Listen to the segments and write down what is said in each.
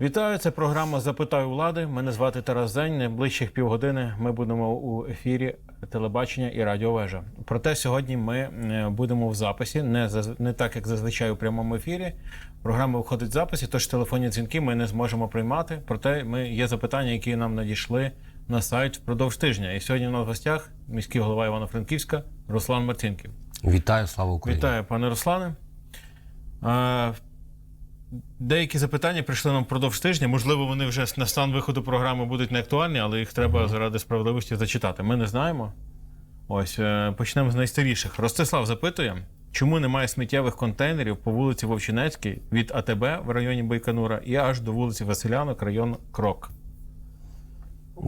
Вітаю, це програма Запитаю влади. Мене звати Тарас Зень. Найближчих півгодини ми будемо у ефірі телебачення і радіовежа. Проте сьогодні ми е, будемо в записі, не не так як зазвичай у прямому ефірі. Програма виходить в записі, тож телефонні дзвінки ми не зможемо приймати. Проте ми є запитання, які нам надійшли на сайт впродовж тижня. І сьогодні у нас в гостях міський голова Івано-Франківська Руслан Марцінків. Вітаю, слава Україні! Вітаю, пане Руслане. Деякі запитання прийшли нам впродовж тижня. Можливо, вони вже на стан виходу програми будуть не актуальні, але їх треба заради справедливості зачитати. Ми не знаємо. Ось е, почнемо з найстаріших. Ростислав запитує, чому немає сміттєвих контейнерів по вулиці Вовчинецькій від АТБ в районі Байконура і аж до вулиці Василянок, район Крок.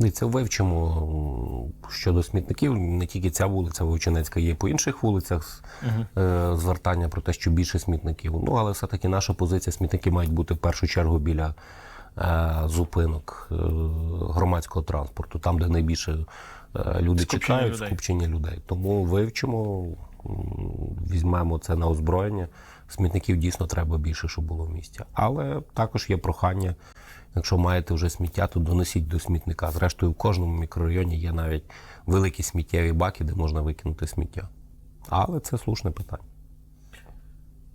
І це вивчимо щодо смітників. Не тільки ця вулиця Вовчинецька, є по інших вулицях е, звертання про те, що більше смітників. Ну, але все-таки наша позиція смітники мають бути в першу чергу біля е, зупинок е, громадського транспорту, там, де найбільше люди Скупчення чекають, людей. скупчення людей. Тому вивчимо, візьмемо це на озброєння. Смітників дійсно треба більше, щоб було в місті. Але також є прохання. Якщо маєте вже сміття, то доносіть до смітника. Зрештою, в кожному мікрорайоні є навіть великі сміттєві баки, де можна викинути сміття. Але це слушне питання.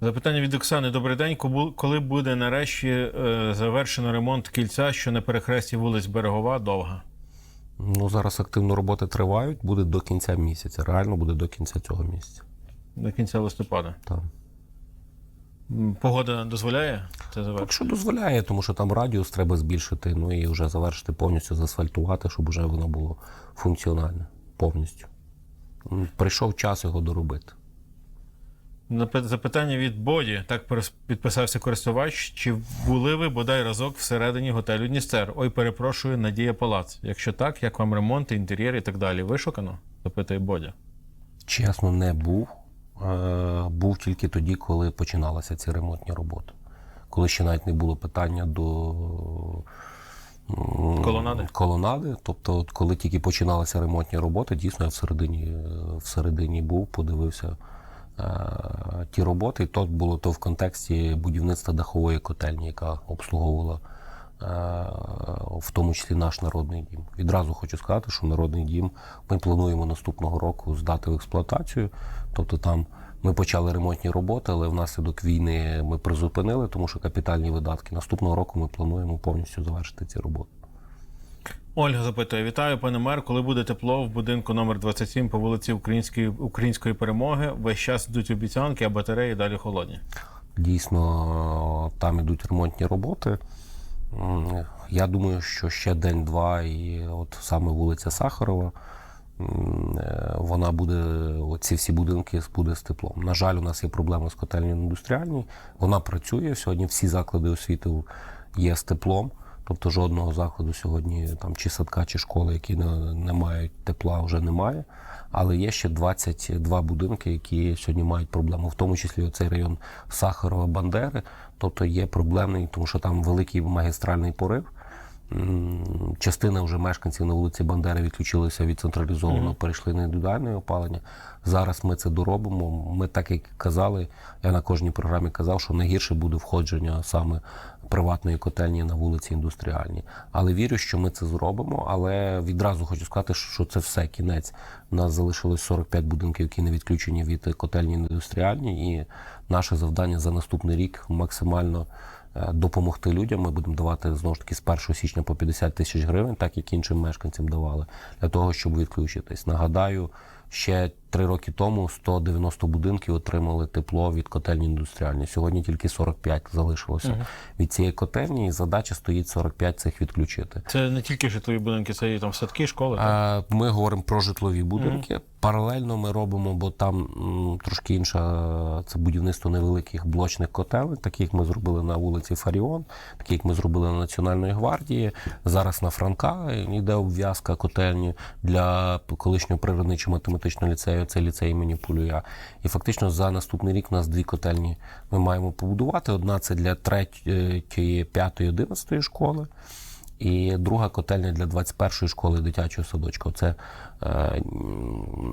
Запитання від Оксани. Добрий день. Коли буде нарешті е, завершено ремонт кільця, що на перехресті вулиць Берегова, довга? Ну зараз активно роботи тривають, буде до кінця місяця. Реально буде до кінця цього місяця. До кінця листопада. Так. Погода дозволяє Так що дозволяє, тому що там радіус треба збільшити, ну і вже завершити повністю засфальтувати, щоб вже воно було функціональне повністю. Прийшов час його доробити. Запитання від Боді. Так підписався користувач. Чи були ви бодай разок всередині готелю Дністер? Ой, перепрошую, Надія Палац. Якщо так, як вам ремонт, інтер'єр і так далі? Вишукано? Запитує Бодя. Чесно, не був. Е, Був тільки тоді, коли починалися ці ремонтні роботи. Коли ще навіть не було питання до Колонади? колонади. Тобто, от коли тільки починалися ремонтні роботи, дійсно я всередині, всередині був, подивився е, ті роботи. І то було то в контексті будівництва дахової котельні, яка обслуговувала. е, В тому числі наш народний дім. Відразу хочу сказати, що народний дім ми плануємо наступного року здати в експлуатацію. Тобто там ми почали ремонтні роботи, але внаслідок війни ми призупинили, тому що капітальні видатки. Наступного року ми плануємо повністю завершити ці роботи. Ольга запитує: Вітаю, пане мер. Коли буде тепло в будинку номер 27 по вулиці Української, Української перемоги, весь час йдуть обіцянки, а батареї далі холодні. Дійсно, там ідуть ремонтні роботи. Я думаю, що ще день-два, і от саме вулиця Сахарова, вона буде, оці всі будинки буде з теплом. На жаль, у нас є проблема з котельнею індустріальній. Вона працює. Сьогодні всі заклади освіти є з теплом. Тобто жодного закладу сьогодні там чи садка, чи школи, які не, не мають тепла, вже немає. Але є ще 22 будинки, які сьогодні мають проблему, в тому числі оцей район Сахарова Бандери. Тобто є проблемний, тому що там великий магістральний порив. Частина вже мешканців на вулиці Бандери відключилися від централізованого, перейшли на індивідуальне опалення. Зараз ми це доробимо. Ми так як казали, я на кожній програмі казав, що найгірше буде входження саме приватної котельні на вулиці індустріальній. Але вірю, що ми це зробимо. Але відразу хочу сказати, що це все кінець. У нас залишилось 45 будинків, які не відключені від котельні індустріальні, і наше завдання за наступний рік максимально допомогти людям. Ми будемо давати знову ж таки з 1 січня по 50 тисяч гривень, так як іншим мешканцям давали, для того, щоб відключитись. Нагадаю, ще три роки тому 190 будинків отримали тепло від котельні індустріальні. Сьогодні тільки 45 залишилося від цієї котельні, і задача стоїть 45 цих відключити. Це не тільки житлові будинки, це і там садки, школи. так? Ми говоримо про житлові будинки. Паралельно ми робимо, бо там м, трошки інша це будівництво невеликих блочних котелень, таких ми зробили на вулиці Фаріон, такі як ми зробили на Національної гвардії. Зараз на Франка йде обв'язка котельні для колишнього природничого математичного ліцею. Це ліцей імені Пулюя. І фактично за наступний рік у нас дві котельні ми маємо побудувати. Одна це для третьої, п'ятої, одинадцятої школи. І друга котельня для 21-ї школи дитячого садочка. Це е,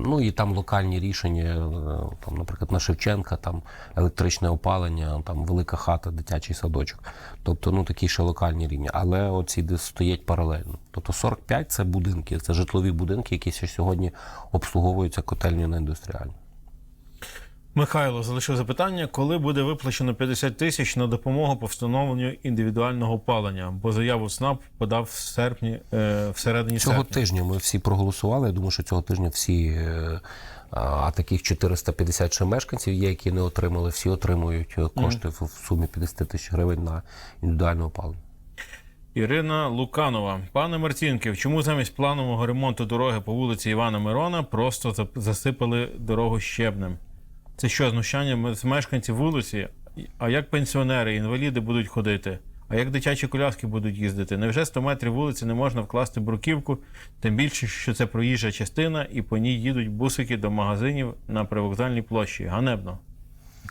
ну і там локальні рішення, е, там, наприклад, на Шевченка, там електричне опалення, там велика хата, дитячий садочок. Тобто, ну такі ще локальні рівні. Але оці де стоять паралельно. Тобто 45 це будинки, це житлові будинки, які ще сьогодні обслуговуються котельню на індустріальну. Михайло залишив запитання, коли буде виплачено 50 тисяч на допомогу по встановленню індивідуального опалення, бо заяву ЦНАП подав в серпні, е, всередині Цього серпня. тижня ми всі проголосували. Я думаю, що цього тижня всі, е, а таких 450 ще мешканців є, які не отримали, всі отримують е, кошти в- в сумі 50 тисяч гривень на індивідуальне опалення. Ірина Луканова. Пане Марцінків, чому замість планового ремонту дороги по вулиці Івана Мирона просто за- засипали дорогу щебнем? Це що, знущання з мешканців вулиці? А як пенсіонери, інваліди будуть ходити? А як дитячі коляски будуть їздити? Невже 100 метрів вулиці не можна вкласти бруківку? Тим більше, що це проїжджа частина, і по ній їдуть бусики до магазинів на привокзальній площі. Ганебно,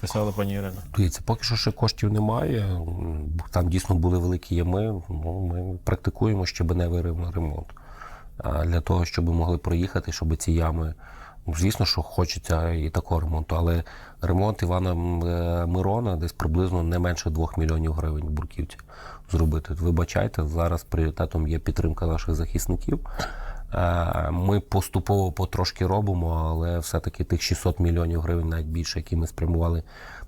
писала пані Ірина. Дивіться, поки що ще коштів немає. Там дійсно були великі ями. Ну, ми практикуємо щебеневий рем- ремонт. Для того, щоб могли проїхати, щоб ці ями. Звісно, що хочеться і такого ремонту, але ремонт Івана е, Мирона десь приблизно не менше 2 мільйонів гривень в Бурківці зробити. Вибачайте, зараз пріоритетом є підтримка наших захисників. Е, Ми поступово потрошки робимо, але все-таки тих 600 мільйонів гривень, навіть більше, які ми спрямували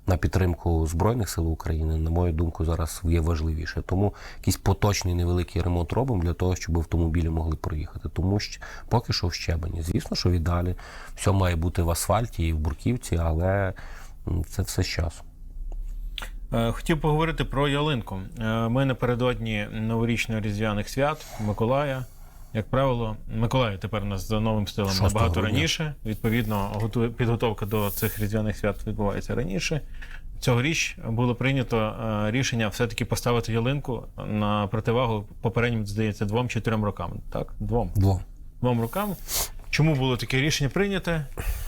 на підтримку Збройних сил України, на мою думку, зараз є важливіше. Тому якийсь поточний невеликий ремонт робимо для того, щоб автомобілі могли проїхати. Тому що поки що в щебені. Звісно, що віддалі все має бути в асфальті і в бурківці, але це все з часом. Е, Хотів поговорити про ялинку. Е, Ми напередодні новорічно-різдвяних свят Миколая. Як правило, Миколая тепер у нас за новим стилем набагато грудня. раніше. Відповідно, готує- підготовка до цих різдвяних свят відбувається раніше. Цьогоріч було прийнято е, рішення все-таки поставити ялинку на противагу попереднім, здається, двом чи трьом рокам. Так, двом. Двом. Двом рокам. Чому було таке рішення прийняте?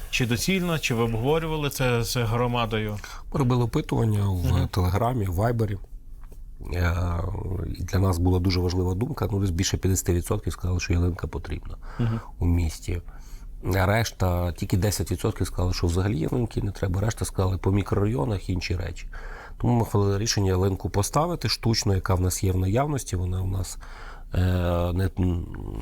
Чи доцільно, чи ви обговорювали це з громадою? Ми робили опитування в Телеграмі, в Вайбері. Е, і Для нас була дуже важлива думка. Ну, десь більше 50% сказали, що ялинка потрібна у місті. А Решта, тільки 10% сказали, що взагалі ялинки не треба. Решта сказали по мікрорайонах і інші речі. Тому ми хвалили рішення ялинку поставити штучно, яка в нас є в наявності. Вона в нас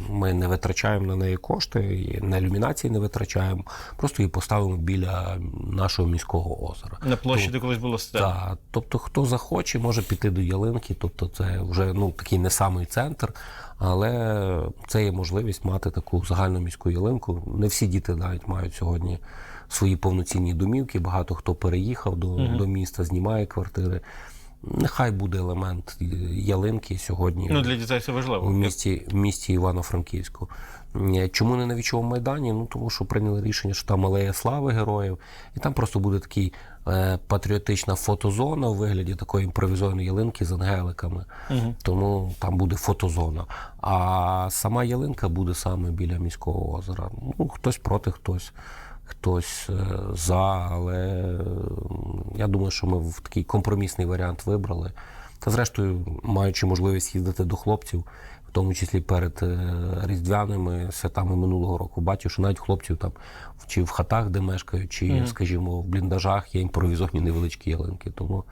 ми не витрачаємо на неї кошти, і на ілюмінації не витрачаємо. Просто її поставимо біля нашого міського озера. На площі, де колись було стель. Так, тобто, хто захоче, може піти до ялинки. Тобто, це вже ну такий не самий центр, але це є можливість мати таку загальну міську ялинку. Не всі діти навіть мають сьогодні свої повноцінні домівки. Багато хто переїхав до, до міста, знімає квартири. Нехай буде елемент ялинки сьогодні Ну, для дітей це важливо. в місті, в місті Івано-Франківську. Е, Чому не на вічовому майдані? Ну тому що прийняли рішення, що там алея слави героїв, і там просто буде такий е, патріотична фотозона у вигляді такої імпровізованої ялинки з ангеликами. Тому там буде фотозона. А сама ялинка буде саме біля міського озера. Ну, хтось проти, хтось. Хтось е, за, але е, я думаю, що ми в такий компромісний варіант вибрали. Та зрештою, маючи можливість їздити до хлопців, в тому числі перед е, різдвяними святами минулого року, бачив, що навіть хлопців там чи в хатах, де мешкають, чи, скажімо, в бліндажах є імпровізовані невеличкі ялинки. Тому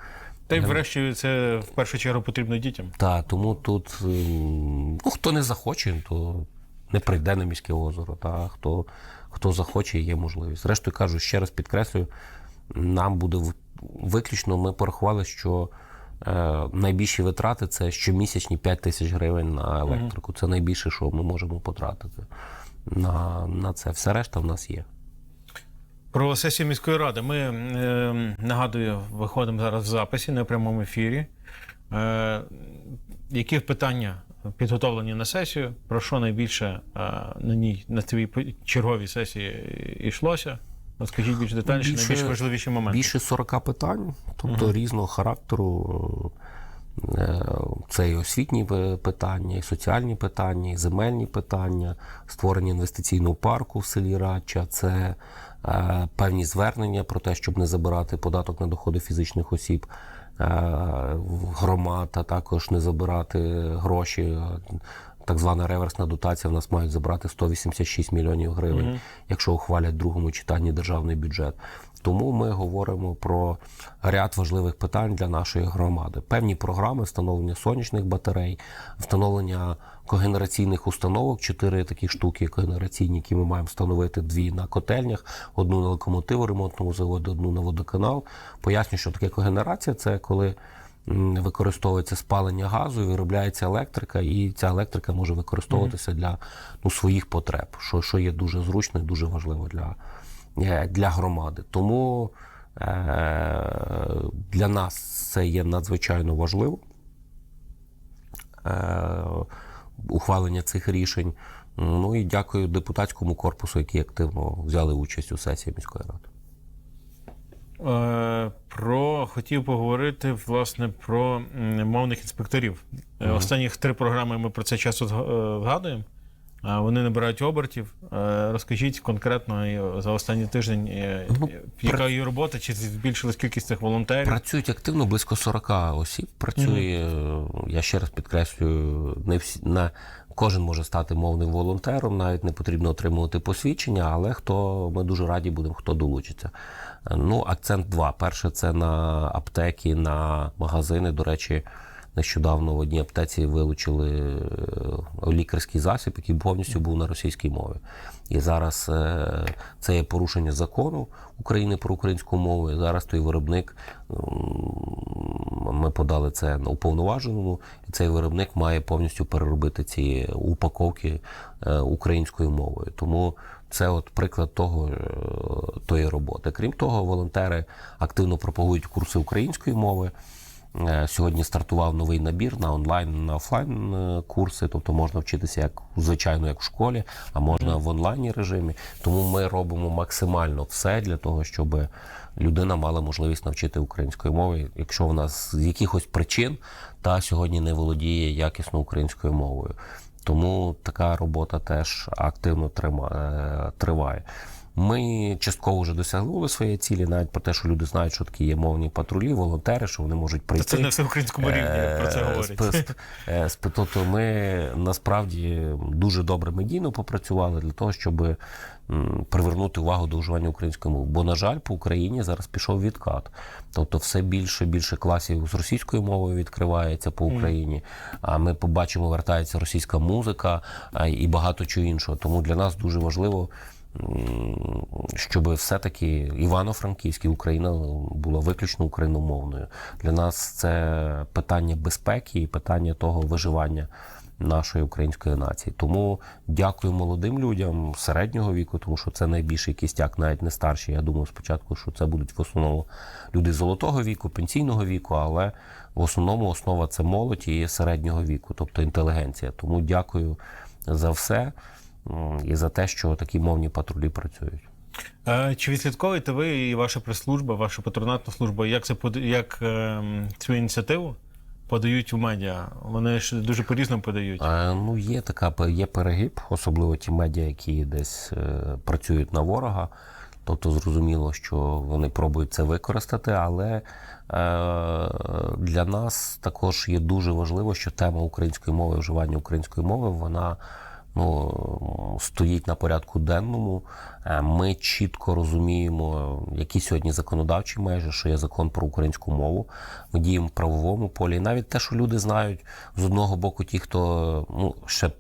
Та й врешті це в першу чергу потрібно дітям. та, тому тут ем, ну, хто не захоче, то не прийде на міське озеро. Та хто, хто захоче, є можливість. Зрештою кажу, ще раз підкреслюю, нам буде виключно. Ми порахували, що е, найбільші витрати це щомісячні 5 тисяч гривень на електрику. Це найбільше, що ми можемо потратити на, на це. Все решта в нас є. Про сесію міської ради. Ми е, нагадую, виходимо зараз в записі, в прямому ефірі. Е, які питання підготовлені на сесію? Про що найбільше е, на ній на цій черговій сесії йшлося? Розкажіть більш детальніше, Більше- найбільш важливіші моменти. Більше 40 питань, тобто різного характеру. Е, Це і освітні питання, і соціальні питання, і земельні питання, створення інвестиційного парку в селі Радча, це е, певні звернення про те, щоб не забирати податок на доходи фізичних осіб громад, а також не забирати гроші. Так звана реверсна дотація в нас мають забрати 186 мільйонів гривень, якщо ухвалять в другому читанні державний бюджет. Тому ми говоримо про ряд важливих питань для нашої громади. Певні програми встановлення сонячних батарей, встановлення когенераційних установок, чотири такі штуки когенераційні, які ми маємо встановити дві на котельнях, одну на локомотиворемонтному заводі, одну на водоканал. Поясню, що таке когенерація це коли використовується спалення газу, виробляється електрика, і ця електрика може використовуватися для ну, своїх потреб, що, що є дуже зручно і дуже важливо для, е, для громади. Тому е, для нас це є надзвичайно важливо. Е, ухвалення цих рішень. Ну і дякую депутатському корпусу, які активно взяли участь у сесії міської ради. Е, Про хотів поговорити власне про мовних інспекторів. Е, Останніх три програми ми про це часто е, згадуємо. Вони набирають обертів. Е, Розкажіть конкретно е, за останній тиждень, е, Ну, яка її робота, чи збільшилась кількість цих волонтерів? Працюють активно близько 40 осіб. Працює, е, я ще раз підкреслюю, не всі на кожен може стати мовним волонтером, навіть не потрібно отримувати посвідчення, але хто ми дуже раді будемо, хто долучиться. Ну, акцент два. Перше, це на аптеки, на магазини. До речі, нещодавно в одній аптеці вилучили е, лікарський засіб, який повністю був на російській мові. І зараз е, це є порушення закону України про українську мову. І зараз той виробник ми подали це на уповноваженому, і цей виробник має повністю переробити ці упаковки е, українською мовою. Тому це от приклад того тої роботи. Крім того, волонтери активно пропагують курси української мови. Е, Сьогодні стартував новий набір на онлайн, на офлайн е, курси, тобто можна вчитися як звичайно, як в школі, а можна в онлайні режимі. Тому ми робимо максимально все для того, щоб людина мала можливість навчити української мови, якщо вона з якихось причин та сьогодні не володіє якісно українською мовою. Тому така робота теж активно е, триває. Ми частково вже досягнули своєї цілі, навіть про те, що люди знають, що такі є мовні патрулі, волонтери, що вони можуть прийти. Це не все українському рівні, про це Е, говорять. е, Тобто ми насправді дуже добре медійно попрацювали для того, щоб привернути увагу до вживання української мови. Бо, на жаль, по Україні зараз пішов відкат. Тобто, все більше більше класів з російською мовою відкривається по Україні. А ми побачимо, вертається російська музика і багато чого іншого. Тому для нас дуже важливо. Щоб все-таки Івано-Франківськ і Україна була виключно україномовною. Для нас це питання безпеки і питання того виживання нашої української нації. Тому дякую молодим людям середнього віку, тому що це найбільший кістяк, навіть не старші. Я думав спочатку, що це будуть в основному люди золотого віку, пенсійного віку, але в основному основа це молодь і середнього віку, тобто інтелігенція. Тому дякую за все і за те, що такі мовні патрулі працюють. Е, Чи відслідковуєте ви і ваша прес-служба, ваша патронатна служба, як це як ем, цю ініціативу подають в медіа? Вони ж дуже по-різному подають. Е, Ну, є така є перегиб, особливо ті медіа, які десь е, працюють на ворога. Тобто зрозуміло, що вони пробують це використати, але е, для нас також є дуже важливо, що тема української мови, вживання української мови, вона ну, стоїть на порядку денному. Е, Ми чітко розуміємо, які сьогодні законодавчі межі, що є закон про українську мову. Ми діємо в правовому полі. І навіть те, що люди знають з одного боку, ті, хто ну, ще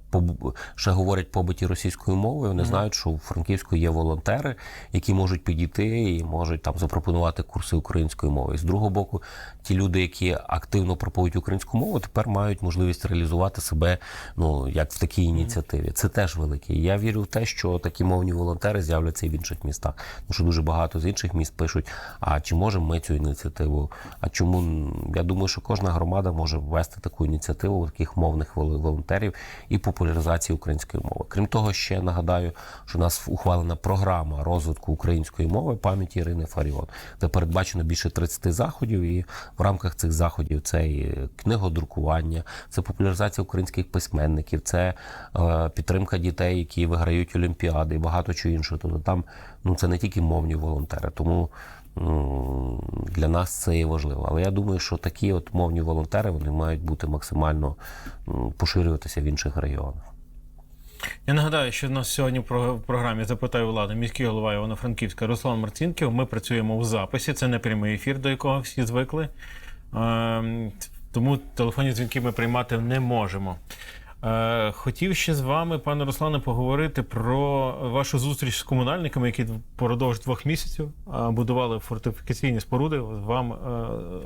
ще говорять побиті російською мовою, вони знають, що у Франківську є волонтери, які можуть підійти і можуть там запропонувати курси української мови. І з другого боку, ті люди, які активно пропагують українську мову, тепер мають можливість реалізувати себе ну як в такій ініціативі. Це теж велике. Я вірю в те, що такі мовні волонтери з'являться і в інших містах. Тому що дуже багато з інших міст пишуть: а чи можемо ми цю ініціативу? А чому я думаю, що кожна громада може ввести таку ініціативу таких мовних волонтерів і популяризації української мови. Крім того, ще нагадаю, що у нас ухвалена програма розвитку української мови пам'яті Ірини Фаріон, де передбачено більше 30 заходів, і в рамках цих заходів це і книгодрукування, це популяризація українських письменників, це е, підтримка дітей, які виграють олімпіади, і багато чого іншого. Тобто там ну це не тільки мовні волонтери. Тому м, для нас це є важливо. Але я думаю, що такі от мовні волонтери вони мають бути максимально поширюватися в інших регіонах. Я нагадаю, що в нас сьогодні в про- в програмі запитаю влади міський голова Івано-Франківська Руслан Марцінків. Ми працюємо у записі. Це не прямий ефір, до якого всі звикли. Ем, Тому телефонні дзвінки ми приймати не можемо. Е, Хотів ще з вами, пане Руслане, поговорити про вашу зустріч з комунальниками, які впродовж двох місяців е, будували фортифікаційні споруди. Вам е,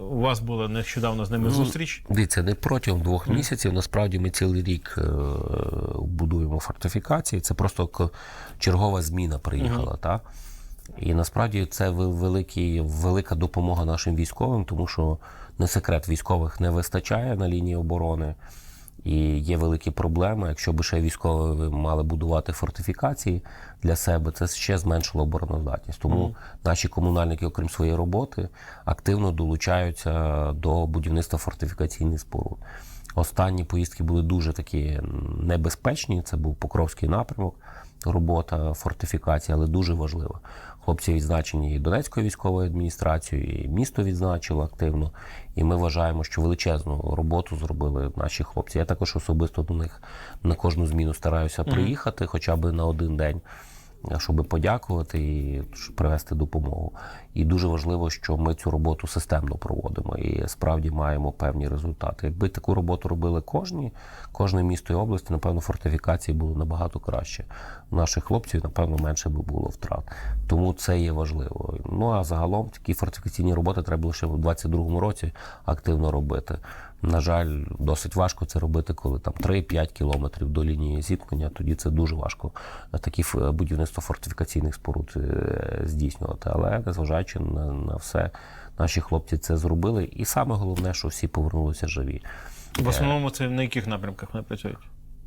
у вас була нещодавно з ними зустріч. Дивіться, не протягом двох місяців. Насправді ми цілий рік будуємо фортифікації. Це просто чергова зміна приїхала. Та? І насправді це ве- великий, велика допомога нашим військовим, тому що не секрет, військових не вистачає на лінії оборони. І є великі проблеми. Якщо б ще військові мали будувати фортифікації для себе, це ще зменшило обороноздатність. Тому наші комунальники, окрім своєї роботи, активно долучаються до будівництва фортифікаційних споруд. Останні поїздки були дуже такі небезпечні. Це був Покровський напрямок, робота фортифікації, але дуже важлива. Хлопці відзначені і Донецькою військовою адміністрацією, і місто відзначило активно. І ми вважаємо, що величезну роботу зробили наші хлопці. Я також особисто до них на кожну зміну стараюся приїхати, хоча б на один день щоб подякувати і привести допомогу. І дуже важливо, що ми цю роботу системно проводимо і справді маємо певні результати. Якби таку роботу робили кожні, кожне місто і область, напевно, фортифікації було набагато краще. Наших хлопців, напевно, менше би було втрат. Тому це є важливо. Ну а загалом такі фортифікаційні роботи треба лише в 2022 році активно робити. На жаль, досить важко це робити, коли там 3-5 кілометрів до лінії зіткнення. Тоді це дуже важко на такі будівництво фортифікаційних споруд е, здійснювати. Але незважаючи на, на все, наші хлопці це зробили. І саме головне, що всі повернулися живі. В основному це на яких напрямках вони працюють?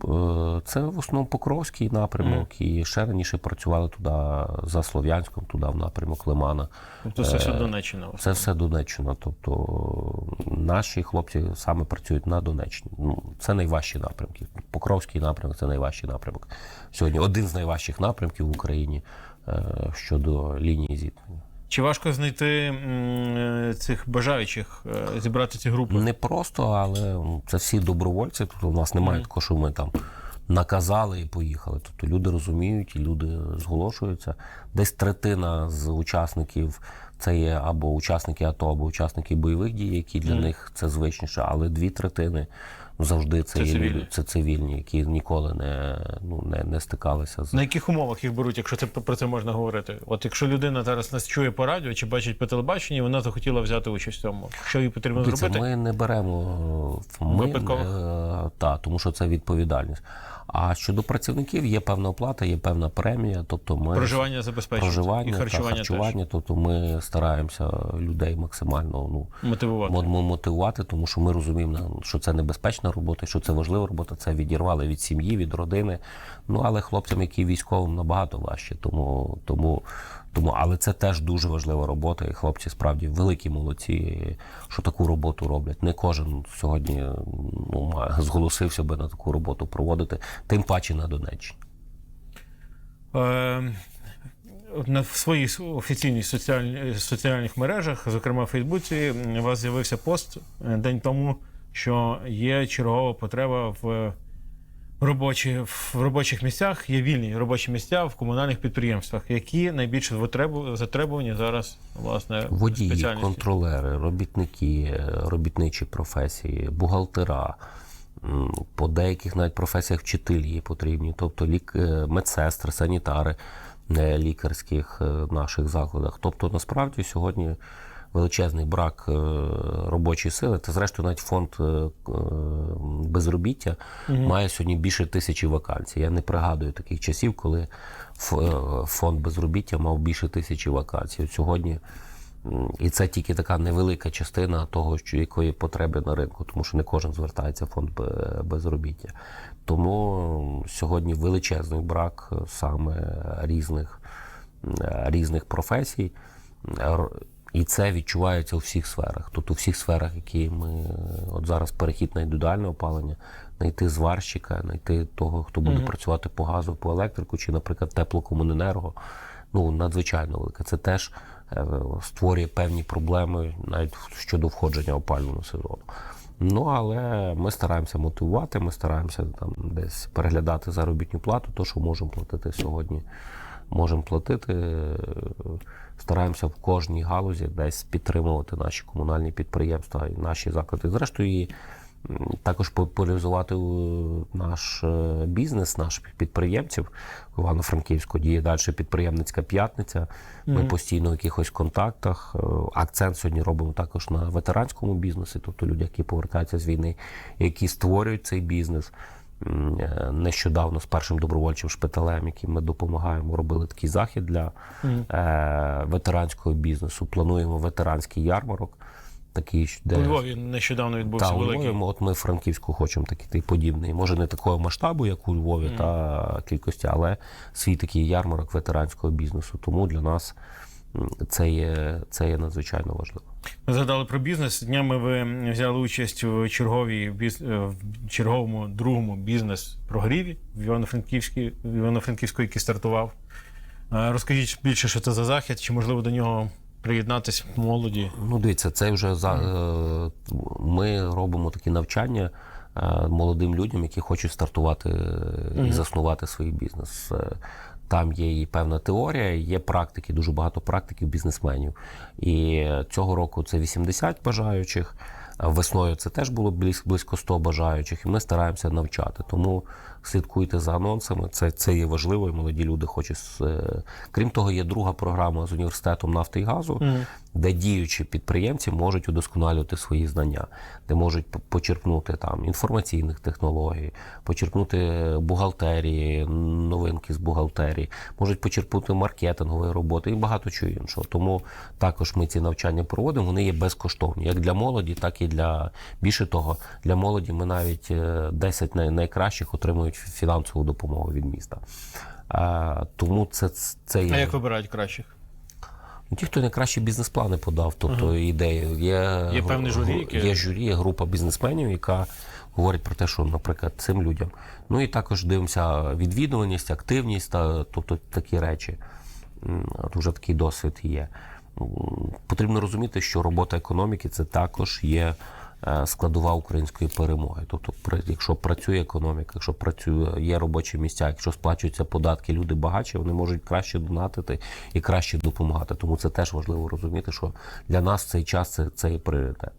Е, Це в основному Покровський напрямок, і ще раніше працювали туди за Слов'янськом, туди в напрямок Лимана. Тобто це все Донеччина. у. Це все Донеччина. Тобто наші хлопці саме працюють на Донеччині. Ну, це найважчі напрямки. Покровський напрямок це найважчий напрямок. Сьогодні один з найважчих напрямків в Україні е, щодо лінії зіткнення. Чи важко знайти цих бажаючих е, зібрати ці групи? Не просто, але це всі добровольці. Тобто у нас немає такого, що ми там наказали і поїхали. Тобто люди розуміють і люди зголошуються. Десь третина з учасників це є або учасники АТО, або учасники бойових дій, які для них це звичніше, але дві третини завжди це, Це є цивільні. люди, це цивільні, які ніколи не, ну, не, не стикалися з На яких умовах їх беруть, якщо це про це можна говорити? От якщо людина зараз нас чує по радіо чи бачить по телебаченні, вона захотіла взяти участь в цьому. Що їй потрібно Дивіться, зробити? Ми не беремо е, ми, Випадкових? е, та, тому що це відповідальність. А щодо працівників є певна оплата, є певна премія. Тобто ми Проживання забезпечення проживання і харчування, та харчування. Тобто ми стараємося людей максимально ну, мотивувати. мо- мо- мотивувати, тому що ми розуміємо, що це небезпечна робота, що це важлива робота. Це відірвали від сім'ї, від родини. Ну але хлопцям, які військовим, набагато важче. Тому, тому, тому, але це теж дуже важлива робота. І хлопці справді великі молодці, що таку роботу роблять. Не кожен сьогодні ну, зголосився би на таку роботу проводити, тим паче на Донеччині. Е, на в своїх офіційних соціальні, соціальних мережах, зокрема в Фейсбуці, у вас з'явився пост е, день тому, що є чергова потреба в робочі, в робочих місцях, є вільні робочі місця в комунальних підприємствах. Які найбільше затребувані зараз власне Водії, контролери, робітники, е, робітничі професії, бухгалтера. По деяких навіть професіях вчителі є потрібні, тобто лік, е, медсестри, санітари е, лікарських наших закладах. Тобто, насправді сьогодні величезний брак е, робочої сили. Та зрештою, навіть фонд е, е, безробіття має сьогодні більше тисячі вакансій. Я не пригадую таких часів, коли фонд безробіття мав більше тисячі вакансій. От сьогодні і це тільки така невелика частина того, що якої потреби на ринку, тому що не кожен звертається в фонд безробіття. Тому сьогодні величезний брак саме різних, різних професій. І це відчувається у всіх сферах. Тобто у всіх сферах, які ми е, от зараз перехід на індивідуальне опалення, знайти зварщика, знайти того, хто буде працювати по газу, по електрику, чи, наприклад, теплокомуненерго. Ну, надзвичайно велике. Це теж е, створює певні проблеми навіть щодо входження опалювального сезону. Ну, але ми стараємося мотивувати, ми стараємося там десь переглядати заробітну плату, то, що можемо платити сьогодні. Можемо платити, стараємося в кожній галузі десь підтримувати наші комунальні підприємства і наші заклади. Зрештою, і також популяризувати е, наш е, бізнес, наших підприємців. В Івано-Франківську діє далі підприємницька п'ятниця. Ми постійно в якихось контактах. Е, Акцент сьогодні робимо також на ветеранському бізнесі, тобто люди, які повертаються з війни, які створюють цей бізнес. Е, Нещодавно з першим добровольчим шпиталем, яким ми допомагаємо, робили такий захід для е, ветеранського бізнесу. Плануємо ветеранський ярмарок. Такий, де У Львові нещодавно відбувся та, великий. Львові, от ми в Франківську хочемо такий подібний. Може, не такого масштабу, як у Львові, та кількості, але свій такий ярмарок ветеранського бізнесу. Тому для нас це є, це є надзвичайно важливо. Ми згадали про бізнес. Днями ви взяли участь в черговій е, в черговому другому бізнес-прогріві в Івано-Франківській, в Івано-Франківську, який стартував. Е, Розкажіть більше, що це за захід, чи можливо до нього приєднатися молоді? Ну, дивіться, це вже за е, ми робимо такі навчання молодим людям, які хочуть стартувати і заснувати свій бізнес. Там є і певна теорія, є практики, дуже багато практиків бізнесменів. І цього року це 80 бажаючих. Весною це теж було близько 100 бажаючих, і ми стараємося навчати. Тому слідкуйте за анонсами. Це, це є важливо, і молоді люди хочуть. е, Крім того, є друга програма з університетом нафти і газу, де діючі підприємці можуть удосконалювати свої знання, де можуть почерпнути там інформаційних технологій, почерпнути бухгалтерії, новинки з бухгалтерії, можуть почерпнути маркетингової роботи і багато чого іншого. Тому також ми ці навчання проводимо. Вони є безкоштовні, як для молоді, так і для більше того, для молоді ми навіть е, 10 най- найкращих отримують фінансову допомогу від міста. А, тому це, це є. А як вибирають кращих? Ну, Ті, хто найкращі бізнес-плани подав, тобто ідеї. Є, Є певне журі, яке- є журі, є група бізнесменів, яка говорить про те, що, наприклад, цим людям. Ну і також дивимося відвідуваність, активність, та, тобто такі речі. От вже такий досвід є. Потрібно розуміти, що робота економіки це також є е, складова української перемоги. Тобто, якщо працює економіка, якщо працює, є робочі місця, якщо сплачуються податки, люди багатші, вони можуть краще донатити і краще допомагати. Тому це теж важливо розуміти, що для нас цей час це, це є пріоритет.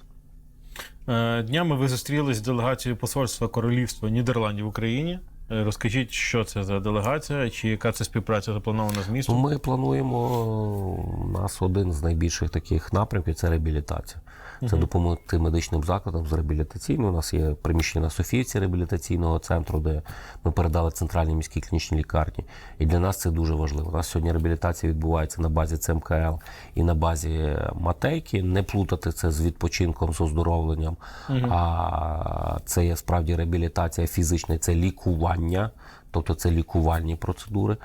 Е, Днями ви зустрілись з делегацією посольства Королівства Нідерландів в Україні. Е, Розкажіть, що це за делегація, чи яка це співпраця запланована з містом? ми плануємо у нас один з найбільших таких напрямків це реабілітація. Це допомогти медичним закладам з реабілітаційною. У нас є приміщення на Софіївці реабілітаційного центру, де ми передали центральній міській клінічній лікарні. І для нас це дуже важливо. У нас сьогодні реабілітація відбувається на базі ЦМКЛ і на базі Матейки. Не плутати це з відпочинком, з оздоровленням. А це є справді реабілітація фізична, це лікування, тобто це лікувальні процедури.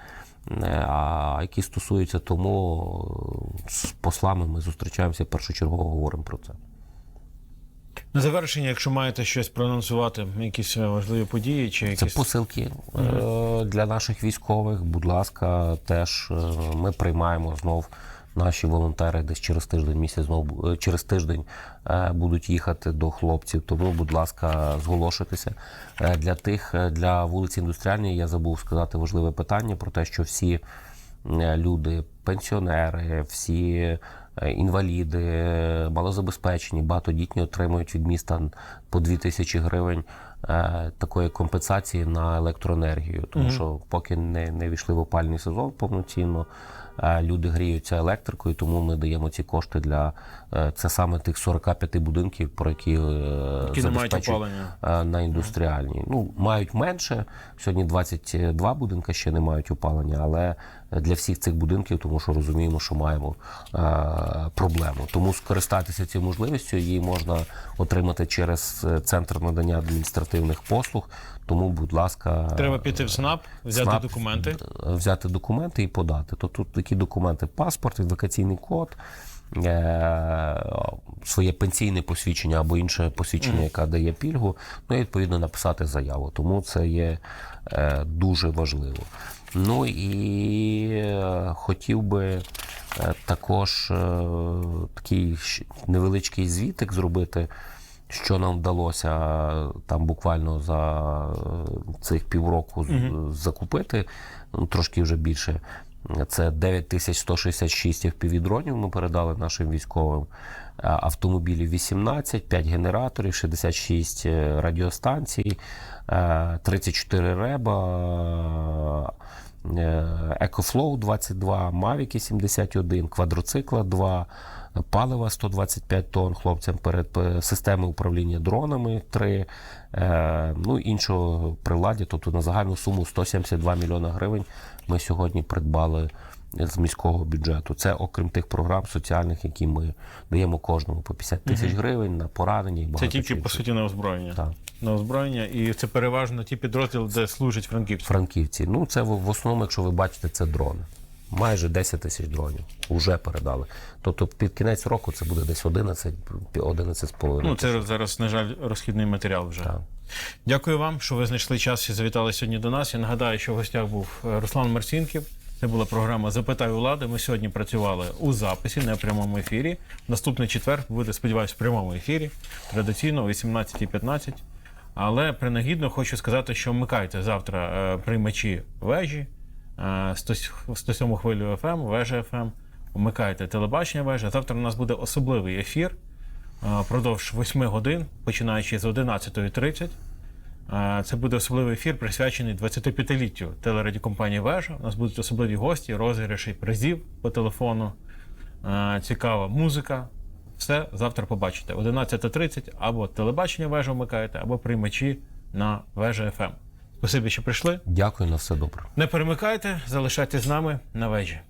Е, А які стосуються тому, з послами ми зустрічаємося першочергово говоримо про це. На завершення, якщо маєте щось проанонсувати, якісь е, важливі події, чи якісь... Це посилки е, для наших військових. Будь ласка, теж ми приймаємо знов. Наші волонтери десь через тиждень місяць знов е, через тиждень е, будуть їхати до хлопців. Тому, будь ласка, зголошуйтеся. Е, Для тих для вулиці індустріальної я забув сказати важливе питання про те, що всі люди, пенсіонери, всі інваліди, малозабезпечені, багатодітні отримують від міста по 2 тисячі гривень такої компенсації на електроенергію. Тому що поки не, не війшли в опальний сезон повноцінно, люди гріються електрикою, тому ми даємо ці кошти для е, це саме тих 45 будинків, про які, е, Які забезпечують, е, на індустріальній. Ну, мають менше. Сьогодні 22 будинки ще не мають опалення, але для всіх цих будинків, тому що розуміємо, що маємо е, проблему. Тому скористатися цією можливістю її можна отримати через е, центр надання адміністративних послуг. Тому, будь ласка, треба піти в СНАП, взяти СНАП, документи. е, взяти документи і подати. То тут такі документи: паспорт, ідентифікаційний код. е, своє пенсійне посвідчення або інше посвідчення, яке дає пільгу, ну і відповідно написати заяву. Тому це є е, дуже важливо. Ну і хотів би також такий невеличкий звітик зробити, що нам вдалося там буквально за е, цих півроку з- закупити, ну, трошки вже більше. Це 9166 FPV-дронів ми передали нашим військовим. А, Автомобілів 18, 5 генераторів, 66 е, радіостанцій, е, 34 реба, е, EcoFlow 22, Mavic 71, квадроцикла 2, палива 125 тонн хлопцям перед е, системи управління дронами 3, е, ну іншого приладдя, тобто на загальну суму 172 мільйона гривень ми сьогодні придбали з міського бюджету. Це окрім тих програм соціальних, які ми даємо кожному по 50 тисяч гривень на поранення і Це тільки по суті на озброєння. Так. На озброєння, і це переважно ті підрозділи, де служать франківці. Франківці. Ну, це в, в основному, якщо ви бачите, це дрони. Майже 10 тисяч дронів вже передали. Тобто під кінець року це буде десь 11, 11 з половиною. Ну, це зараз, на жаль, розхідний матеріал вже. Так. Дякую вам, що ви знайшли час і завітали сьогодні до нас. Я нагадаю, що в гостях був е, Руслан Марцінків. Це була програма Запитай у влади. Ми сьогодні працювали у записі, не в прямому ефірі. Наступний четвер буде, сподіваюся, в прямому ефірі. Традиційно о 18.15. Але принагідно хочу сказати, що вмикайте завтра е, приймачі вежі, 100 107 хвилю ФМ, вежа ФМ. Вмикайте телебачення вежа. Завтра у нас буде особливий ефір е, впродовж 8 годин, починаючи з 11.30. Е, Це буде особливий ефір, присвячений 25-літтю телерадіокомпанії Вежа. У нас будуть особливі гості, розіграші призів по телефону, е, цікава музика. Все завтра побачите. 11.30 або телебачення вежа вмикаєте, або приймачі на вежа ФМ. Спасибі, що прийшли. Дякую на все добре. Не перемикайте, залишайтесь з нами на вежі.